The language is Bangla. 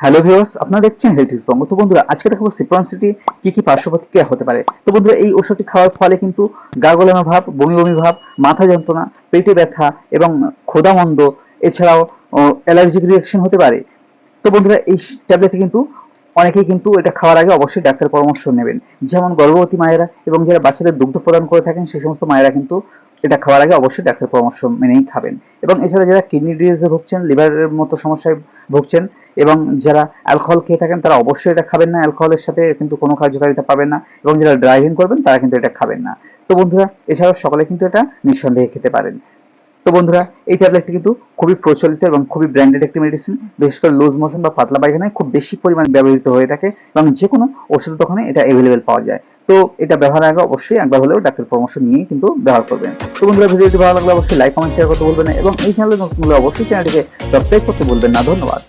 হ্যালো ভিউয়ার্স আপনারা দেখছেন হেলথ ইস বঙ্গ তো বন্ধুরা, আজকে দেখাবো সিপ্রনসিটি কি কি পার্শ্ব প্রতিক্রিয়া হতে পারে। তো বন্ধুরা, এই ওষুধটি খাওয়ার ফলে কিন্তু গা ভাব, বমি বমি ভাব, মাথা যন্ত্রণা, পেটে ব্যথা এবং ক্ষুধামন্দ এছাড়াও অ্যালার্জিক রিয়াকশন হতে পারে। তো বন্ধুরা, এই ট্যাবলেটটি কিন্তু অনেকেই কিন্তু এটা খাওয়ার আগে অবশ্যই ডাক্তার পরামর্শ নেবেন। যেমন গর্ভবতী মায়েরা এবং যারা বাচ্চাদের দুগ্ধ প্রদান করে থাকেন সেই সমস্ত মায়েরা কিন্তু এটা খাওয়ার আগে অবশ্যই ডাক্তার পরামর্শ মেনেই খাবেন। এবং এছাড়া যারা কিডনি ডিজিজে ভুগছেন, লিভারের মতো সমস্যায় ভুগছেন এবং যারা অ্যালকোহল খেয়ে থাকেন, তারা অবশ্যই এটা খাবেন না। অ্যালকোহলের সাথে কিন্তু কোনো কার্যকারিতা পাবেন না এবং যারা ড্রাইভিং করবেন, তারা কিন্তু এটা খাবেন না। তো বন্ধুরা, এছাড়াও সকলে কিন্তু এটা নিঃসন্দেহে খেতে পারেন। তো বন্ধুরা, এই ট্যাবলেটটি কিন্তু খুবই প্রচলিত এবং খুবই ব্র্যান্ডেড একটি মেডিসিন বিশেষ করে লুজ মোশন বা পাতলা পায়খানায় খুব বেশি পরিমাণে ব্যবহৃত হয়ে থাকে এবং যে কোনো ওষুধ দোকানে এটা অ্যাভেলেবেল পাওয়া যায়। তো এটা ব্যবহার আগে অবশ্যই একবার হলেও ডাক্তার পরামর্শ নিয়ে কিন্তু ব্যবহার করবেন। তো বন্ধুরা, ভিডিওটি ভালো লাগলে অবশ্যই লাইক কমেন্ট শেয়ার করতে ভুলবেন এবং এই চ্যানেলে নতুন হলে অবশ্যই চ্যানেলটিকে সাবস্ক্রাইব করতে ভুলবেন না। ধন্যবাদ।